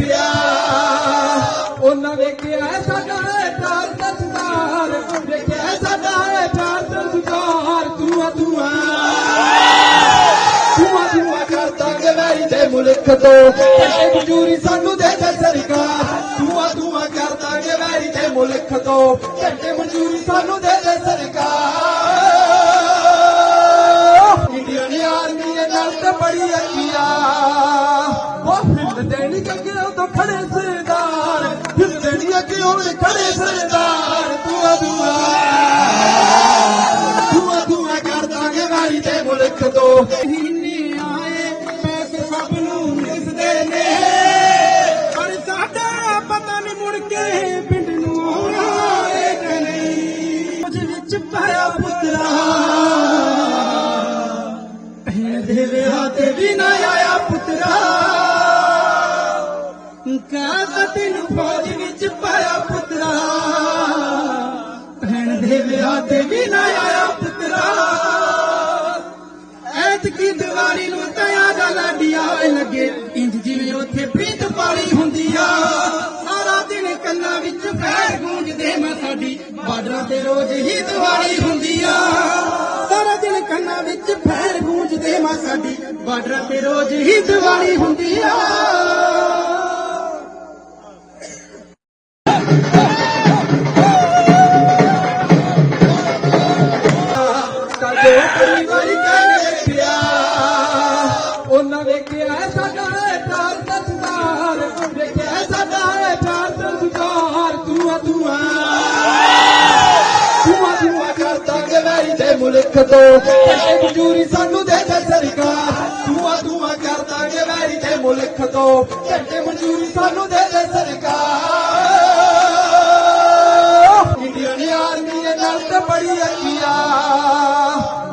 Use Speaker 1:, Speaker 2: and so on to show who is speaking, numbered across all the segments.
Speaker 1: ਵੇਖਿਆ, ਉਹਨਾਂ ਵੇਖਿਆ ਸਾਡਾ ਚਾਰ ਪਿਆਰ ਦਾ ਸੁਧਾਰ ਵੇਖਿਆ ਸਾਡਾ ਹੈ ਪਿਆਰ ਦਾ ਸੁਧਾਰ ਤੂੰ ਆ ਤੂੰ ਤੂੰ ਤੂੰ ਕਰਦਾ ਗਵਾਈ ਤੇ ਮੁਲਕ ਤੋਂ। ਤੇ ਮਜ਼ਦੂਰੀ ਸਾਨੂੰ ਦੇ ਦੇ ਸਰਕਾਰ। ਤੂੰ ਆ ਤੂੰ ਆ ਕਰਦਾ ਗਵਾਈ ਤੇ ਮੁਲਕ ਤੋਂ। ਤੇ ਮਜ਼ਦੂਰੀ ਸਾਨੂੰ ਦੇ ਦੇ ਸਰਕਾਰ। ਫਿਰਦ ਦੇਣੀ ਕਿ ਉਹ ਖੜੇ ਸਰਦਾਰ। ਫਿਰਦ ਦੇਣੀ ਕਿ ਉਹ ਖੜੇ ਸਰਦਾਰ। ਤੂੰ ਆ ਤੂੰ ਆ ਕਰ ਦਾਂਗੇ ਵਾਰੀ ਤੇ ਮੁਲਕ ਤੋਂ। ਮਹੀਨੇ ਆਏ, ਪੈਸੇ ਸਭ ਨੂੰ ਦਿਸਦੇ ਨੇ। ਪਰ ਸਾਡਾ ਪਤਾ ਨਹੀਂ ਮੁੜ ਕੇ ਪਿੰਡ ਨੂੰ ਆਉਣਾ ਏ ਕਿ ਨਹੀਂ। ਕੁਝ ਵਿੱਚ ਪਾਇਆ ਪੁੱਤਰਾ। ਕਾਹਦਾ ਤੈਨੂੰ ਫੌਜ ਵਿੱਚ ਪਾਇਆ ਪੁੱਤਰਾ। ਭੈਣ ਦੇ ਵਿਆਹ ਤੇ ਵੀ ਨਾ ਆਇਆ ਪੁੱਤਰਾ। ਐਤਕੀ ਦੀਵਾਲੀ ਨੂੰ ਤਿਆਂ ਦਾ ਲਾਡੀਆ ਓਏ ਲੱਗੇ। ਇੰਜ ਜਿਵੇਂ ਉੱਥੇ ਪ੍ਰੀਤ ਪਾਲੀ ਹੁੰਦੀ ਆ। ਸਾਰਾ ਦਿਨ ਕੰਨਾਂ ਵਿੱਚ ਫੈਰ ਗੂੰਜਦੇ ਮੈਂ ਸਾਡੀ। ਬਾਰਡਰਾਂ ਤੇ ਰੋਜ਼ ਹੀ ਦੀਵਾਲੀ ਹੁੰਦੀ ਆ। ਸਾਰਾ ਦਿਨ ਕੰਨਾਂ ਵਿੱਚ ਫੈਰ ਗੂੰਜਦੇ ਮੈਂ ਸਾਡੀ। ਬਾਰਡਰਾਂ ਤੇ ਰੋਜ਼ ਹੀ ਦੀਵਾਲੀ ਹੁੰਦੀ ਆ। ਮੁਲਕ ਤੋਂ। ਤੇ ਮਜੂਰੀ ਸਾਨੂੰ ਦੇ ਦੇ ਸਰਕਾਰ। ਤੂੰ ਆ ਤੂੰ ਆ ਕਰਦਾ ਗਵਾਈ ਮੁਲਕ ਤੋਂ। ਤੇ ਮਜੂਰੀ ਸਾਨੂੰ ਦੇ ਦੇ ਸਰਕਾਰ। ਇੰਡੀਅਨ ਆਰਮੀ ਦੇ ਨਾਲ ਤੇ ਬੜੀ ਅੱਛੀਆ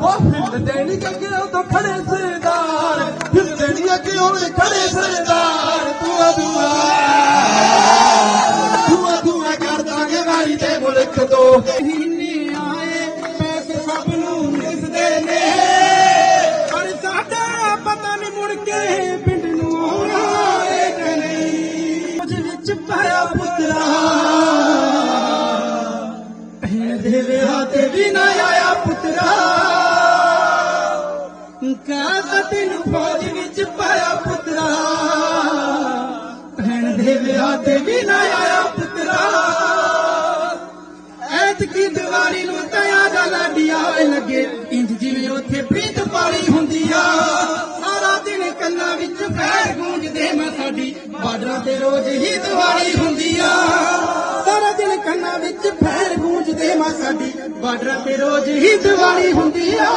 Speaker 1: ਉਹ ਫਿਰਦ ਦੇਣੀ ਕਿ ਉਹ ਤੋਂ ਖੜੇ ਸਰਦਾਰ। ਫਿਰਦ ਦੇਣੀ ਕਿ ਉਹ ਖੜੇ ਸਰਦਾਰ। ਤੂੰ ਆ ਪੁੱਤਰਾ। ਭੈਣ ਦੇ ਵਿਆਹ ਤੇ ਵੀ ਨਾ ਆਇਆ ਪੁੱਤਰਾ। ਕਾਹਦਾ ਤੈਨੂੰ ਫੌਜ ਵਿੱਚ ਪਾਇਆ ਪੁੱਤਰਾ ਭੈਣ ਦੇ ਵਿਆਹ ਤੇ ਵੀ ਨਾ ਆਇਆ ਪੁੱਤਰਾ ਐਤਕੀ ਦੀਵਾਰੀ ਨੂੰ ਤਿਆਂ ਦਾ ਲਾਡੀਆ ਲੱਗੇ। ਇੰਜ ਜਿਵੇਂ ਉੱਥੇ ਪ੍ਰੀਤ ਪਾਲੀ ਹੁੰਦੀ ਆ। ਸਾਡੀ ਬਾਰਡਰਾਂ ਤੇ ਰੋਜ਼ ਹੀ ਦੀਵਾਲੀ ਹੁੰਦੀ ਆ। ਸਾਰਾ ਦਿਨ ਕੰਨਾਂ ਵਿੱਚ ਫੈਰ ਗੂੰਜਦੇ ਮੈਂ ਸਾਡੀ, ਬਾਰਡਰਾਂ ਤੇ ਰੋਜ਼ ਹੀ ਦੀਵਾਲੀ ਹੁੰਦੀ ਆ।